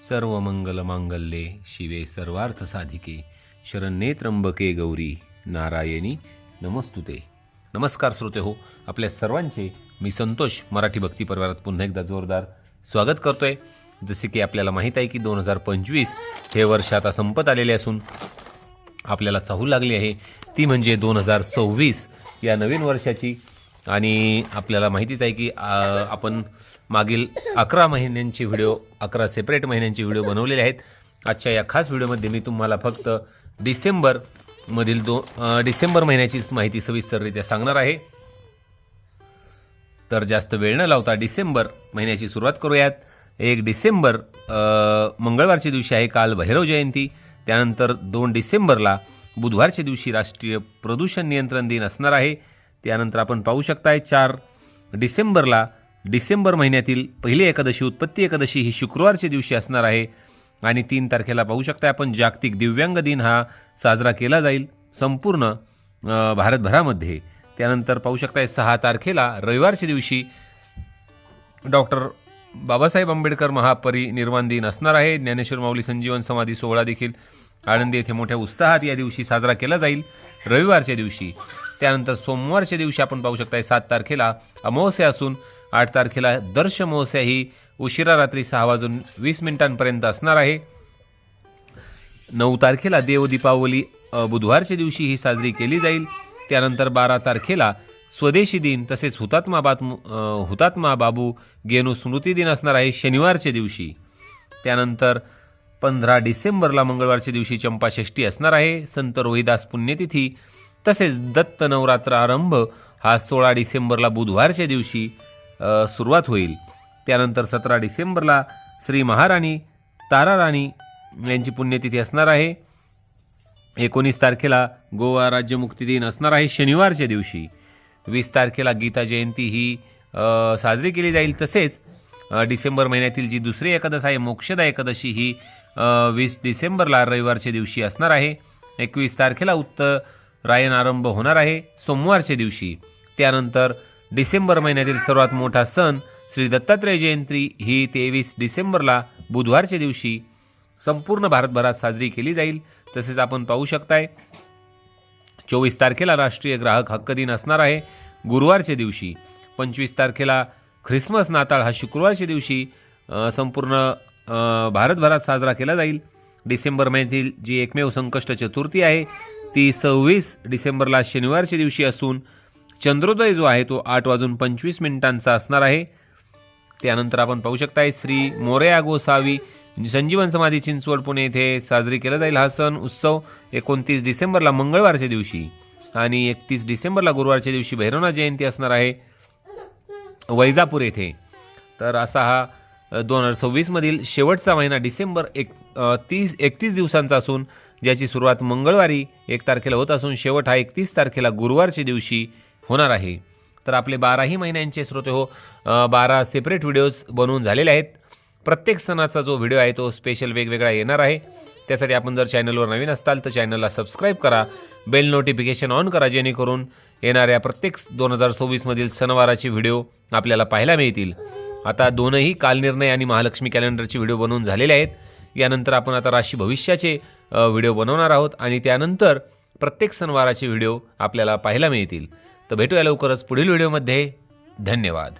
सर्व मंगल मांगल्ये शिवे सर्वार्थ साधिके. शरण्ये त्र्यंबके गौरी नारायणी नमस्तुते. नमस्कार श्रोते हो आपल्या सर्वांचे मी संतोष मराठी भक्ती परिवारात पुन्हा एकदा जोरदार स्वागत करतोय. जसे की आपल्याला माहीत आहे की दोन हजार पंचवीस हे वर्ष आता संपत आलेले असून आपल्याला चाहू लागली आहे. ती म्हणजे दोन हजार सव्वीस या नवीन वर्षाची. आणि आपल्याला माहितीच आहे की आपण मागील अकरा महिन्यांचे व्हिडिओ अकरा सेपरेट महिन्यांचे व्हिडिओ बनवलेले आहेत. आजच्या या खास व्हिडिओमध्ये मी तुम्हाला फक्त डिसेंबरमधील दो डिसेंबर महिन्याचीच माहिती सविस्तररित्या सांगणार आहे. तर जास्त वेळ न लावता डिसेंबर महिन्याची सुरुवात करूयात. एक डिसेंबर मंगळवारच्या दिवशी आहे काल भैरव जयंती. त्यानंतर दोन डिसेंबरला बुधवारच्या दिवशी राष्ट्रीय प्रदूषण नियंत्रण दिन असणार आहे. त्यानंतर आपण पाहू शकताय चार डिसेंबरला डिसेंबर महिन्यातील पहिली एकादशी उत्पत्ती एकादशी ही शुक्रवारच्या दिवशी असणार आहे. आणि तीन तारखेला पाहू शकताय आपण जागतिक दिव्यांग दिन हा साजरा केला जाईल संपूर्ण भारतभरामध्ये. त्यानंतर पाहू शकताय सहा तारखेला रविवारच्या दिवशी डॉक्टर बाबासाहेब आंबेडकर महापरिनिर्वाण दिन असणार आहे. ज्ञानेश्वर माऊली संजीवन समाधी सोहळा देखील आळंदी येथे मोठ्या उत्साहात या दिवशी साजरा केला जाईल रविवारच्या दिवशी. त्यानंतर सोमवारच्या दिवशी आपण पाहू शकताय सात तारखेला अमावस्या असून आठ तारखेला दर्श अमावस्या ही उशिरा रात्री सहा वाजून वीस मिनिटांपर्यंत असणार आहे. नऊ तारखेला देव दीपावली बुधवारच्या दिवशी ही साजरी केली जाईल. त्यानंतर बारा तारखेला स्वदेशी दिन तसेच हुतात्मा बात हुतात्मा बाबू गेनू स्मृती दिन असणार आहे शनिवारच्या दिवशी. त्यानंतर पंधरा डिसेंबरला मंगळवारच्या दिवशी चंपाषष्ठी असणार आहे. संत रोहिदास पुण्यतिथी तसेच दत्त नवरात्र आरंभ हा सोळा डिसेंबरला बुधवारच्या दिवशी सुरुवात होईल. त्यानंतर सतरा डिसेंबरला श्री महाराणी ताराराणी यांची पुण्यतिथी असणार आहे. एकोणीस तारखेला गोवा राज्यमुक्ती दिन असणार आहे शनिवारच्या दिवशी. वीस तारखेला गीता जयंती ही साजरी केली जाईल तसेच डिसेंबर महिन्यातील जी दुसरी एकादश आहे मोक्षदा एकादशी ही वीस डिसेंबरला रविवारच्या दिवशी असणार आहे. एकवीस तारखेला उत्तरायण आरंभ होणार आहे सोमवारच्या दिवशी. त्यानंतर डिसेंबर महिन्यातील सर्वात मोठा सण श्री दत्तात्रय जयंती ही तेवीस डिसेंबरला बुधवारच्या दिवशी संपूर्ण भारतभरात साजरी केली जाईल. तसेच आपण पाहू शकताय चोवीस तारखेला राष्ट्रीय ग्राहक हक्क दिन असणार आहे गुरुवारच्या दिवशी. पंचवीस तारखेला ख्रिसमस नाताळ हा शुक्रवारच्या दिवशी संपूर्ण भारतभरात साजरा केला जाईल. डिसेंबर महिन्यातील जी एकमेव संकष्ट चतुर्थी आहे ती सव्वीस डिसेंबरला शनिवारच्या दिवशी असून चंद्रोदय जो आहे तो आठ वाजून पंचवीस मिनिटांचा असणार आहे. त्यानंतर आपण पाहू शकताय श्री मोरया गोसावी म्हणजे संजीवन समाधी चिंचवड पुणे येथे साजरी केला जाईल हा सण उत्सव एकोणतीस डिसेंबरला मंगळवारच्या दिवशी आणि एकतीस डिसेंबरला गुरुवारच्या दिवशी भैरवनाथ जयंती असणार आहे वैजापूर येथे. तर असा हा दोन हजार सव्वीसमधील शेवटचा महिना डिसेंबर एक तीस एकतीस दिवसांचा असून ज्याची सुरुवात मंगळवारी एक तारखेला होत असून शेवट हा एकतीस तारखेला गुरुवारच्या दिवशी होणार आहे. तर आपले बाराही महिन्यांचे श्रोते हो बारा सेपरेट व्हिडिओज बनवून झालेले आहेत. प्रत्येक सणाचा जो व्हिडिओ आहे तो स्पेशल वेगवेगळा येणार आहे. त्यासाठी आपण जर चॅनलवर नवीन असताल तर चॅनलला सबस्क्राईब करा. बेल नोटिफिकेशन ऑन करा जेणेकरून येणाऱ्या प्रत्येक दोन हजार सव्वीसमधील सणवाराचे व्हिडिओ आपल्याला पाहायला मिळतील. आता दोनही कालनिर्णय आणि महालक्ष्मी कॅलेंडरचे व्हिडिओ बनवून झालेले आहेत. यानंतर आपण आता राशी भविष्याचे व्हिडिओ बनवणार आहोत आणि त्यानंतर प्रत्येक सणवाराचे व्हिडिओ आपल्याला पाहायला मिळतील. तर भेटूया लवकरच पुढील व्हिडिओमध्ये. धन्यवाद.